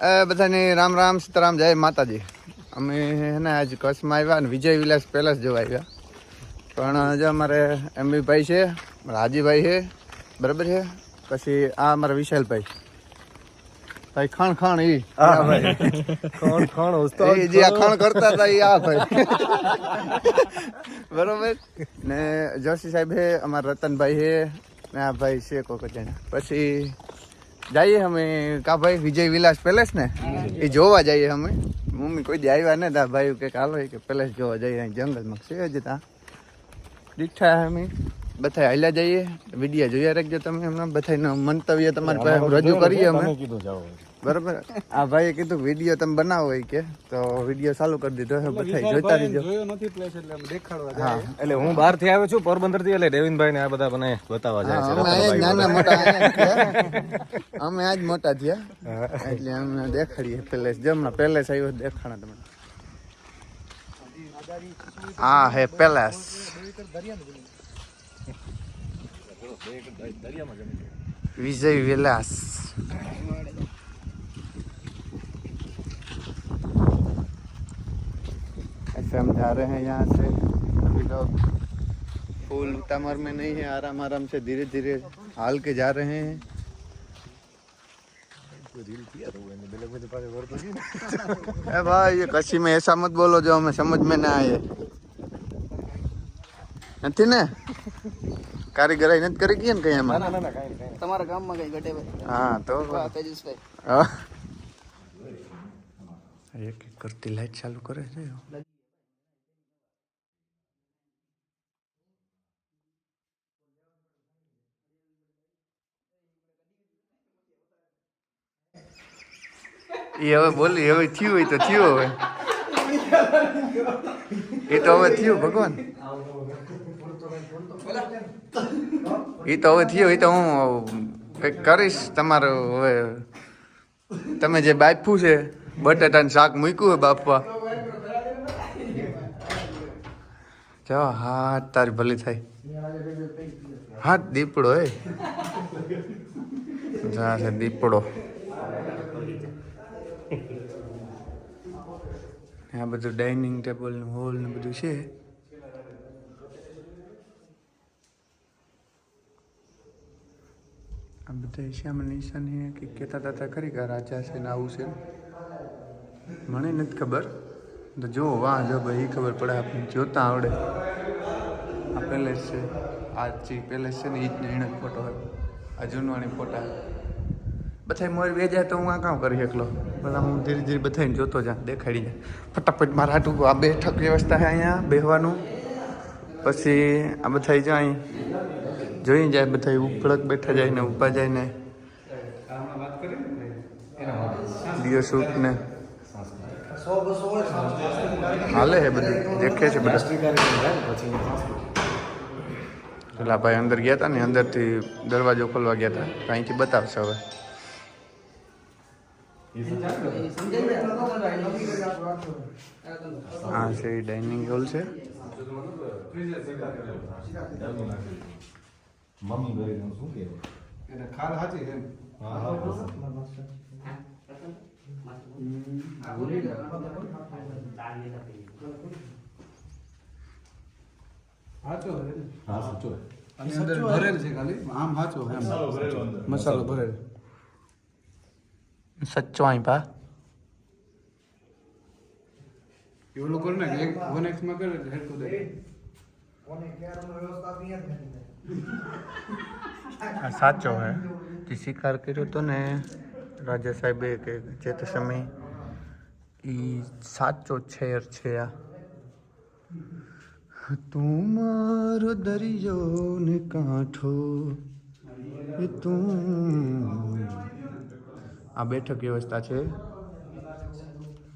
બધાને રામ રામ સીતારામ જય માતાજી. અમે હે આજ કચ્છમાં આવ્યા ને વિજય વિલાસ પેલેસ જોવા આવ્યા. પણ જો અમારે એમબી ભાઈ છે હાજીભાઈ છે બરાબર છે? પછી આ અમારા વિશાલભાઈ. ભાઈ ખણ ખણ ઈ. આ ભાઈ. કોણ કોણ એ જે આ ખણ. કરતા હતા ઈ આ ભાઈ. બરોબર? ને જોશી સાહેબ હે અમારા રતનભાઈ હે ને આ ભાઈ છે કોક પછી જઈએ અમે કા ભાઈ વિજય વિલાસ પેલેસ ને? એ જોવા જઈએ અમે. મમ્મી કોઈ દી આવ્યા ને તા ભાઈ કે હાલો કે પેલેસ જોવા જઈએ જંગલમાં. છે જ ત્યાં દીઠા અમે. બધા હાલ્યા જઈએ. વીડિયો જોયા રાખજો તમે હમણાં બધાનું મંતવ્ય તમારી પાસે રજૂ કરીએ અમે. બરાબર? આ ભાઈએ કીધું વીડિયો તમે બનાવો હોય કે. તો વીડિયો ચાલુ કરી દીધો છે. બધા જોતા રહીજો. જોયો નથી પ્લેસ એટલે હા. એટલે હું બહારથી આવ્યો છું પોરબંદરથી એટલે દેવિનભાઈ ને આ બધા મને બતાવવા જાય છે. અમે નાના મોટા. અમે આજ મોટા થયા. એટલે અમને દેખાડીએ. પેલેસ જમણા પેલેસ આવ્યો દેખાણા તમને. હા હે પેલેસ. विजय विलास ऐसे हम जा रहे हैं यहाँ से अभी लोग फूल तमर में नहीं है आराम आराम से धीरे धीरे हाल के जा रहे हैं ए भाई ये कच्ची में ऐसा मत बोलो जो हमें समझ में ना आए નથી ને કારીગરાઈ નથી કરી ગઈ ને કઈ એમાં? ના ના ના કાંઈ નહીં, તમારા ગામમાં કઈ ઘટે હા તો તેજસભાઈ. એક એક કરતી લાઈટ ચાલુ કરે છે એ હવે બોલી હવે થયું હોય તો થયું હવે. એ તો હવે થયું ભગવાન. એ તો હવે થયો એ તો હું કંઈક કરીશ. તમારું હવે તમે જે બાફું છે બટાટાનું શાક મૂક્યું હોય બાફવા. જો હા તારી ભલી થાય. હા દીપડો એ જા છે દીપડો. આ બધું ડાઇનિંગ ટેબલ હોલ ને બધું છે. આ બધા શ્યામ નિશાની કે કહેતા હતા ખરી કે રાજા છે ને આવું છે? મને નથી ખબર. તો જો, વાહ, જો ભાઈ ખબર પડે આપણને. જોતા આવડે. આ પેલેસ છે. આ જે પેલેસ છે ને એ જ જ ફોટો હોય આ જૂનવાણી ફોટા બધા મોર વેજાય તો હું આ કામ કરી શકલો? બધા હું ધીરે ધીરે બધાને જોતો જા દેખાડી જાય ફટાફટ મારા હાટું આ બેઠક વ્યવસ્થા છે અહીંયા બેહવાનું. પછી આ બધા જાય. અહીં જોઈ જાય બધા ઉપડક બેઠા જાય ને ઊભા જાય ને. લિયો શૂટ હાલે હે બધું. દેખે છે બધા. પેલા ભાઈ અંદર ગયા હતા ને, અંદરથી દરવાજો ખોલવા ગયા હતા તો અહીંથી બતાવશે હવે. હા, છે ડાઇનિંગ હોલ છે. મમ્મી કરીને શું કે એને ખાલ સાચી છે એમ. સાચો છે. હા સાચું આની અંદર ભરેલ છે ખાલી આમ સાચો એમ મસાલો ભરેલ સચ્ચો અહીં પા એવું લોકો ને એક વન એક્સમાં કરે એટલે હેડકો દે આ સાચો હે. જે શિકાર કર્યો હતો ને રાજા સાહેબે કે જે તે સમય એ સાચો છેર છે આ. તું મારો દરિયો ને કાંઠો એ તું. આ બેઠક વ્યવસ્થા છે.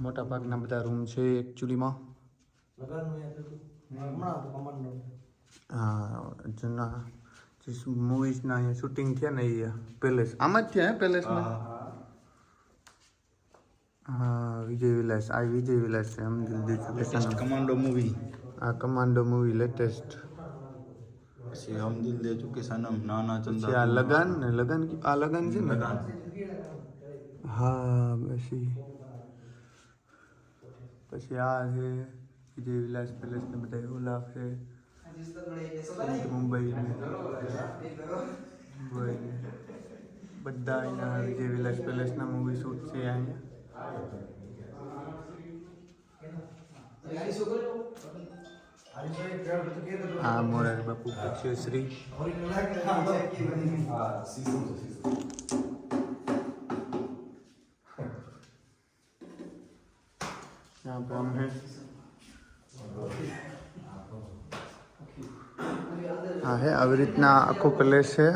મોટા ભાગના બધા રૂમ છે એકચ્યુઅલીમાં જૂના જે મૂવીઝના અહીંયા શૂટિંગ થયા ને એ પેલેસ. આમ જ થયા પેલેસમાં? હા વિજય વિલાસ. આ વિજય વિલાસ છે હમ દિલ કમાન્ડો મૂવી આ કમાન્ડો મૂવી લેટેસ્ટ પછી હમ દિલ દે ચુકે સનમ નાના ચંદા આ લગન ને લગન કી- આ લગન છે ને? હા પછી પછી આ છે વિજય વિલાસ પેલેસ ને બધા ઓલા છે. મુંબઈ મુંબઈ બધા અહીંયા જે વિલાસ પેલેસના મૂવી શૂટ છે અહીંયા. હા, મોરારી બાપુ પૂછ્યો શ્રી. આવી રીતના આખો પ્લેસ છે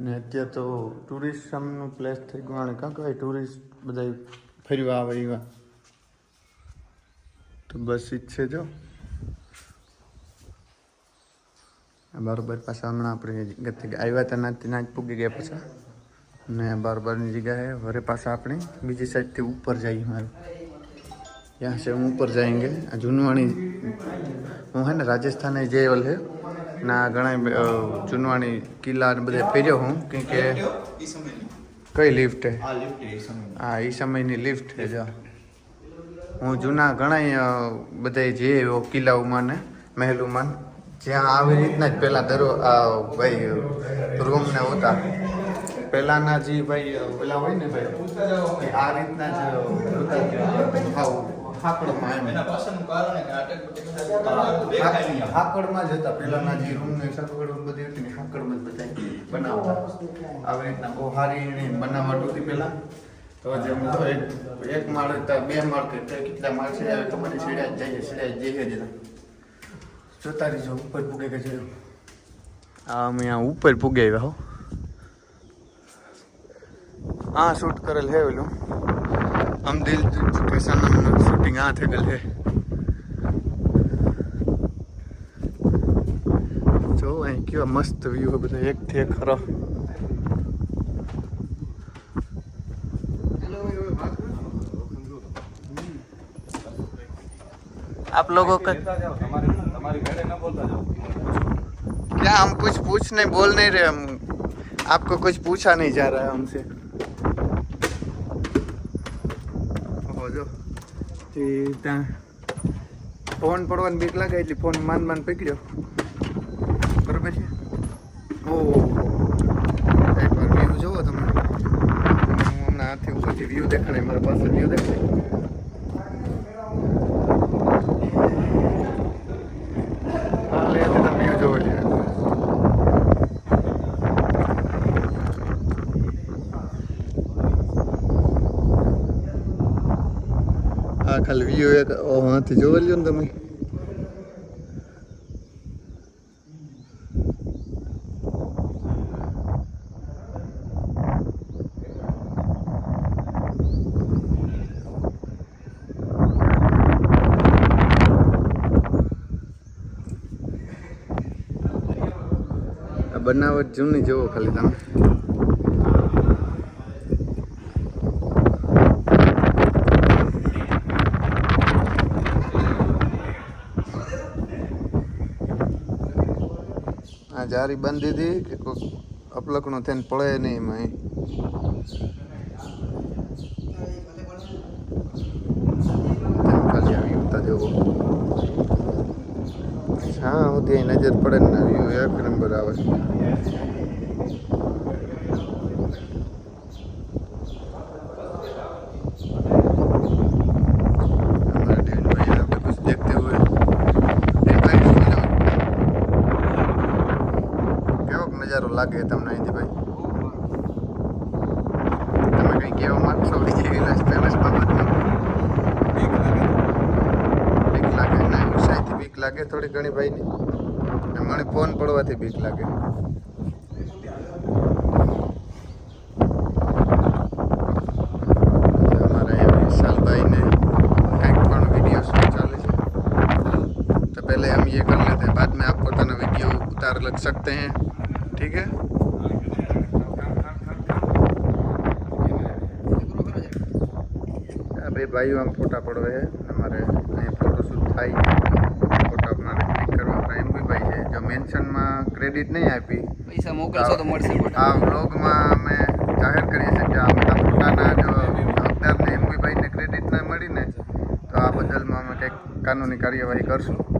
ને અત્યારે તો ટુરિઝમનું પ્લેસ થઈ ગયું અને કાં કહેવાય ટુરિસ્ટ બધા ફરવા આવે એવા તો બસ ઈ જ છે જો આ બરોબર પાછા હમણાં આપણે ગતે આવ્યા હતા નાથી ના જ પૂગી ગયા પાછા ને બરોબરની જગ્યાએ વરે પાછા આપણે બીજી સાઈડથી ઉપર જઈએ મારું यहाँ से हम ऊपर जाएंगे जुनवाणी હું હે ને રાજસ્થાન જેવલ છે ના ઘણા ચુનવાણી કિલ્લા ને બધે ફેર્યો હું કેમ કે કઈ લિફ્ટ હે એ સમયની. લિફ્ટ છે જો. હું જૂના ઘણા બધા જે કિલ્લાઓમાં ને મહેલોમાં ઉમાન જ્યાં આવી રીતના જ પહેલાં દરો આ ભાઈ રૂમ ને હોતા. પહેલાંના જે ભાઈ પેલા હોય ને ભાઈ આ રીતના જ હાકડમાં એમ પાછળનું કારણ કે નાટક હાકડમાં જ હતા. પહેલાના જે રૂમ ને સગવડ બધી હતી ને હાકડમાં જ બધા બનાવતા. આવી રીતના બહુ સારી એની બનાવટ હતી પહેલા. તો જે એક એક માળ બે માળ કે કેટલા માળ છે હવે તો મને સીડ્યા જ જઈએ સીડ્યા જ જઈએ જરા જોતા રહીજો ઉપર પૂગે કે છે આ અમે આ ઉપર પૂગે આવ્યા હો. આ શૂટ કરેલ હે ઓલું. હમ દિલ ચુકે સનમ શૂટિંગ આ થઈ ગયેલ હે જો અહીં કેવા મસ્ત વ્યૂ બધા એક થી એક ખરો आप लोगों का તમારી તમારી ગાડે ન બોલતા જાઓ क्या हम कुछ पूछ नहीं बोल नहीं रहे हम आपको कुछ पूछा नहीं जा रहा है हमसे તે ત્યાં ફોન પડવાની બીક લાગે એટલે ફોન માન માન પકડ્યો બરોબર છે ઓહો એક વાર વ્યૂ જોવો તમે હું હમણાં હાથથી ઉપરથી વ્યૂ દેખાડે મારા પાસે વ્યૂ દેખાડે હા લે તમે વ્યૂ જોવો છે આ ખાલી વ્યૂ એક હાથી જોવા લ્યો ને તમે. બનાવટ જૂની જોવો ખાલી તમે આ જારી બાંધી હતી કે કોઈ અપલકણું થઈને પડે નહીં એમાં હા હું ત્યાં નજર પડે ને એક નંબર આવે. કેવો નજારો લાગે તમને અહીંથી ભાઈ તમે કઈ કહેવા માંગશો વિજય વિલાસ પેલેસ બાબતમાં બીક લાગે ના ઉત્સાહીથી બીક લાગે થોડી ઘણી ભાઈની ને મને ફોન પડવાથી બીક લાગે અમારા એ વિશાલભાઈને કંઈક પણ વિડીયો શૂટ ચાલે છે तो पहले हम ये कर लेते हैं बाद में आप बताना वीडियो उतार लग सकते हैं ठीक है? ભાઈઓ આમ ફોટા फोटा पड़वे है। हमारे फोटोशूट થાય ફોટા મારે ક્લિક કરવા હતા એમ બી ભાઈ છે જો મેન્શનમાં ક્રેડિટ નહીં આપી પૈસા મોકલશો તો મળશે આ બ્લોગમાં અમે જાહેર કરીએ છીએ કે આ ફોટાના જો હકદારને એમ બી ભાઈને ક્રેડિટ ના મળીને તો આ બદલમાં અમે કંઈક કાનૂની કાર્યવાહી કરશું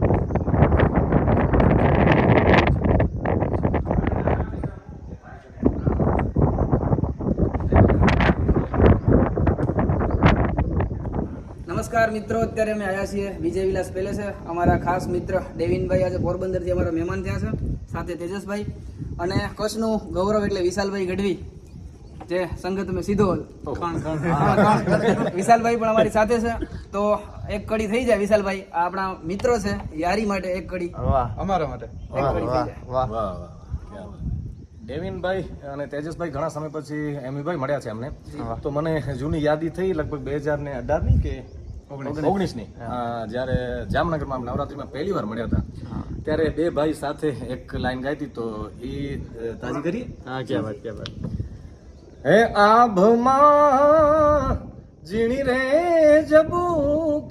નમસ્કાર મિત્રો અત્યારે અમે આવ્યા છીએ વિજય વિલાસ પેલેસે. અમારા ખાસ મિત્ર ડેવિનભાઈ આજે પોરબંદરથી અમારા મહેમાન થયા છે સાથે તેજસભાઈ. અને કચ્છનું ગૌરવ એટલે વિશાલભાઈ ગઢવી જે સંગત મેં સીધો વિશાલભાઈ પણ અમારી સાથે છે. તો એક કડી થઈ જાય વિશાલભાઈ. આપણા મિત્રો છે યારી માટે એક કડી. અમારા માટે. એક કડી થઈ જાય. ડેવિનભાઈ અને તેજસભાઈ ઘણા સમય પછી એમીભાઈ મળ્યા છે અમને તો મને જૂની યાદી થઈ લગભગ બે હજાર ને અઢારની કે ઓગણીસ. ની જ્યારે જામનગરમાં આમ નવરાત્રીમાં પહેલી વાર મળ્યા હતા ત્યારે બે ભાઈ સાથે એક લાઈન ગાઈ હતી તો એ તાજી કરી? હા ક્યાં વાત ક્યાં વાત. હે આભમાં જીણી રે જબુ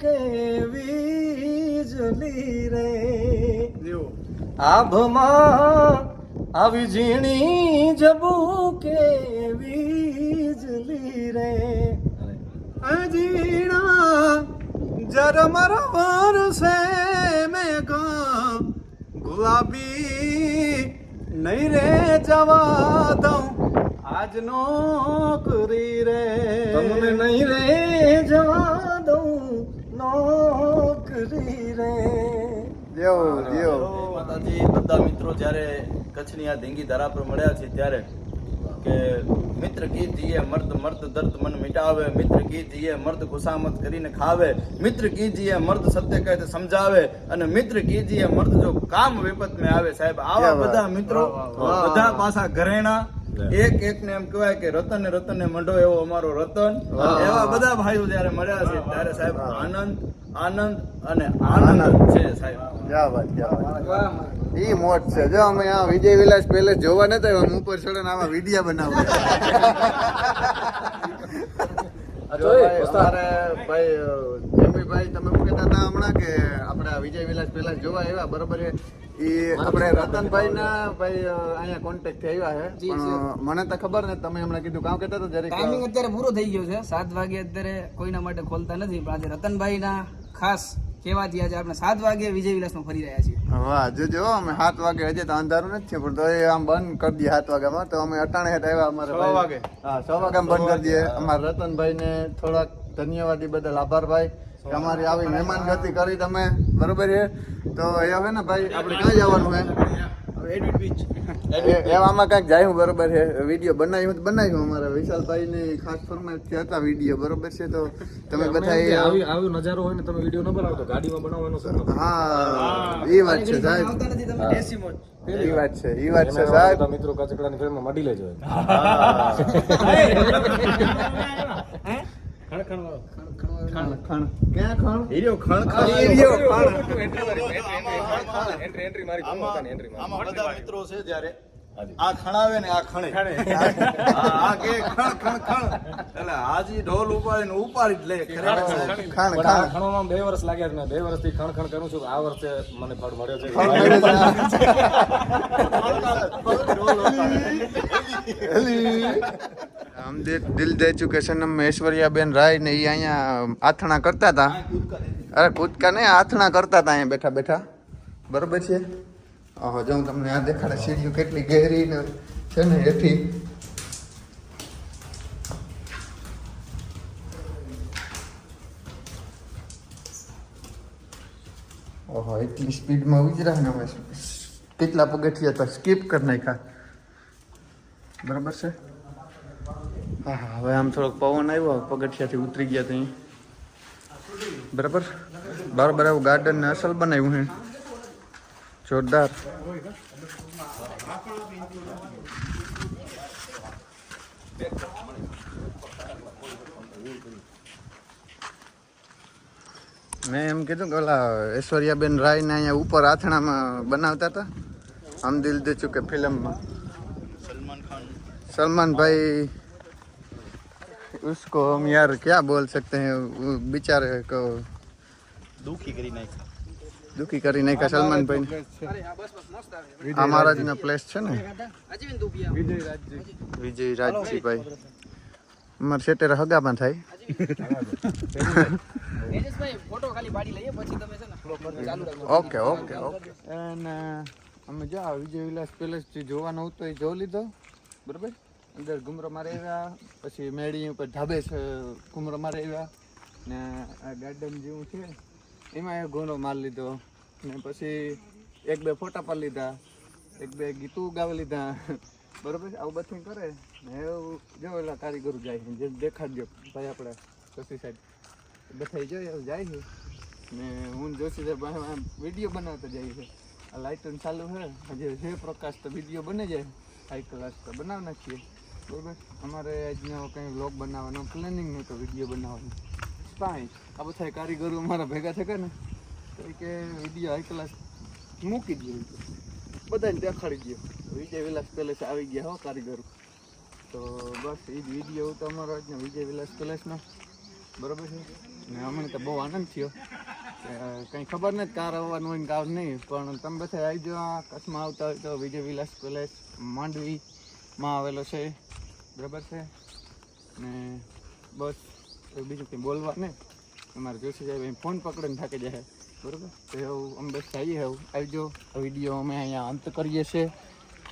કે વીજળી રે? આભમાં આવી ઝીણી જબુ કે વીજળી રે? અજીણા જરમર વરસે મેઘા ગુલાબી નહીં રે જવા દઉં આજ નોકરી રે. તમને નહીં રે જવા દઉં નોકરી રે. જેવો જેવો માતાજી. બધા મિત્રો જ્યારે કચ્છની આ ધીંગી ધરા પર મળ્યા છે ત્યારે કે મિત્ર કી જીએ મર્દ મર્દ દર્દ મન મિટાવે. મિત્ર કી જીએ મર્દ ગુસામત કરીને ખાવે. મિત્ર કી જીએ મર્દ સત્ય કહે તો સમજાવે. અને મિત્ર કી જીએ મર્દ જો કામ વિપત में આવે સાહેબ. આવા. બધા મિત્રો બધા પાસા ઘરેણા એક એક ને એમ કહેવાય કે રતન ને રતન ને મંડો એવો અમારો રતન. એવા બધા ભાઈઓ જયારે મળ્યા છે ત્યારે સાહેબ આનંદ આનંદ અને આનંદ. છે સાહેબ. વાત વાત. ઈ મોજ છે. જો અમે આ વિજય વિલાસ પેલેસ જોવા નતા આવ્યા, ઉપર ચડે આવા વિડિયા બનાવવા. ભાઈ, અમારે ભાઈ તમે શું કહેતા હતા હમણાં કે આપણે વિજય વિલાસ પેલા જોવા આવ્યા બરોબર છે. ઈ આપણે રતનભાઈ ના ભાઈ અહીંયા કોન્ટેક્ટથી આવ્યા છે. પણ મને તો ખબર ને તમે હમણાં કીધું. કામ કહેતા હતા જરીક ટાઈમિંગ અત્યારે પૂરો થઈ ગયો છે. સાત વાગે અત્યારે કોઈના માટે ખોલતા નથી પણ આજે રતનભાઈના ખાસ કહેવાથી આજે આપણે સાત વાગે વિજય વિલાસમાં ફરી રહ્યા છીએ. વાહ જોજો અમે સાત વાગે હજી તો અંધારું નથી પણ તો એ આમ બંધ કરી દઈએ સાત વાગ્યામાં તો અમે અટાણે હેઠ આવ્યા અમારે છ. વાગે. હા છ વાગ્યામાં બંધ કરી દઈએ. અમારા રતનભાઈ ને થોડાક ધન્યવાદ બદલ આભાર ભાઈ. અમારી આવી મહેમાન ગતિ કરી તમે. બરોબર છે? તો એ હવે ને ભાઈ આપણે ક્યાં જવાનું હે એડિટ બીચ એવામાં કાંઈક જાય બરોબર છે. વીડિયો બનાવ્યું બનાવ્યું અમારા. વિશાલભાઈ ની ખાસ ફરમાઈશ હતા વીડિયો. બરોબર છે? તો તમે બધા એ- આવી આવી નજારો હોય ને તમે વીડિયો ન બનાવો તો ગાડીમાં બનાવવાનો હા એ વાત છે સાહેબ. આવતા નથી તમે દેશી મોજ. એ વાત છે એ વાત છે સાહેબ. મિત્રો કચકડાની ફિલ્મમાં મળી લેજો ખણ ખણ ક્યાં ખણ? હીરો ખણ હીરો ખણ. એન્ટ્રી એન્ટ્રી મારી આમાં આમાં બધા મિત્રો છે જયારે આ ખણાવે ને આ ખણે. આ આ કે ખણ ખણ ખણ. એટલે હાજી ઢોલ ઉપાડીને ઉપાડી જ લે. ખણ ખણ ખણવામાં બે વર્ષ લાગ્યા છે ને બે વર્ષથી ખણ ખણ કરું છું. આ વર્ષે મને ફળ મળ્યો છે. हम दे दिल दे चुके सनम में ऐश्वर्या बेन राय ने ये અહીંયા આથણા કરતા હતા અરે કૂદકા નહીં આથણા કરતા હતા અહીંયા બેઠા બેઠા બરોબર છે ઓહો જો હું તમને આ દેખાડે સીડીઓ કેટલી ગહેરી ને છે ને એથી ઓહો એટલી સ્પીડમાં ઉજરા ને અમે કેટલા પગથિયા તો સ્કીપ કરી નાખ્યા બરાબર છે હા હા હવે આમ થોડોક પવન આવ્યો પગથિયાથી ઉતરી ગયા ત્યાં. બરાબર? બરાબર એવું ગાર્ડન ને અસલ બનાવ્યું હે. જોરદાર. મેં એમ કીધું કે ઓલા ઐશ્વર્યાબેન રાયને અહીંયા ઉપર આથણામાં બનાવતા હતા. આમ દિલ દે ચુકે ફિલ્મમાં. સલમાન ખાન. સલમાનભાઈ उसको हम यार क्या बोल सकते हैं वो बेचारे को દુખી કરી નાખ્યા दुखी કરી નાખ્યા સલમાન ભાઈ અરે હા બસ બસ મસ્ત આવે આ મહારાજના પ્લેસ છે ને અજીવિન તું બી આવ. વિજય રાજજી ભાઈ અમારે સેટેરા હગામાં થાય અજીવિન તેજસભાઈ ફોટો ખાલી પાડી લઈએ પછી તમે છે ને ચાલુ રાખો ઓકે ઓકે ઓકે અને અમે જો આ વિજય વિલાસ પેલેસ જે જોવાનો હતો એ જોઈ લીધો બરાબર અંદર ઘુમરો મારે આવ્યા, પછી મેળી ઉપર ઢાબે છે, ઘુમરો મારે આવ્યા. ને આ ગાર્ડન જેવું છે. એમાં એ ઘોડો મારી લીધો. ને પછી એક બે ફોટા પાડી લીધા. એક બે ગીતું ગાવી લીધા. બરોબર આવું બધું કરે. ને એવું જો એલા કારીગરો જાય છે. જે દેખાડજો ભાઈ આપણે, જોશી સાહેબ. બધા જોઈએ એવું જાય છે. ને હું જોશી સાહેબ વીડિયો બનાવતા જાય છે આ લાઇટન ચાલુ છે. હજી જે પ્રકાશ તો વીડિયો બને જાય. હાઈ ક્લાસ તો બનાવી નાખીએ. બરોબર? અમારે આજનો કંઈ વ્લોગ બનાવવાનો પ્લાનિંગ નહોતો વીડિયો બનાવવાનો. કાંઈ આ બધા કારીગરો અમારા ભેગા થયા ને, તો કે વીડિયો હાઈ ક્લાસ મૂકી દઈએ. બધાને દેખાડી ગયો વિજય વિલાસ પેલેસ આવી ગયા હો કારીગરો. તો બસ એ જ વીડિયો તો અમારો આજનો, વિજય વિલાસ પેલેસનો. બરોબર છે? ને અમને તો બહુ આનંદ થયો. કંઈ ખબર નથી કાર આવવાનું હોય ને કાર નહીં, પણ તમે બધા આવી જાઓ કચ્છમાં આવતા હોય તો વિજય વિલાસ પેલેસ માંડવીમાં આવેલો છે. બરાબર છે? ને બસ બીજું કંઈ બોલવા ને? અમારે જોશી જાય ફોન પકડીને થાકી જાય. બરાબર? તો એવું અમે બસ જઈએ એવું આવજો. વીડિયો અમે અહીંયા અંત કરીએ છીએ.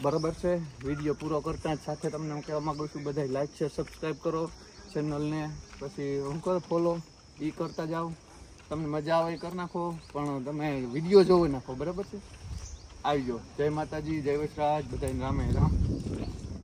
બરાબર છે? વીડિયો પૂરો કરતાં જ સાથે તમને હું કહેવા માગું છું બધા લાઈક છે સબસ્ક્રાઈબ કરો ચેનલને પછી હું કરો ફોલો એ કરતા જાઓ. તમને મજા આવે એ કરી નાખો, પણ તમે વીડિયો જોવો નાખો. બરાબર છે? આવજો. જય માતાજી, જય વૈશ્રાજ. બધાને રામે, રામ.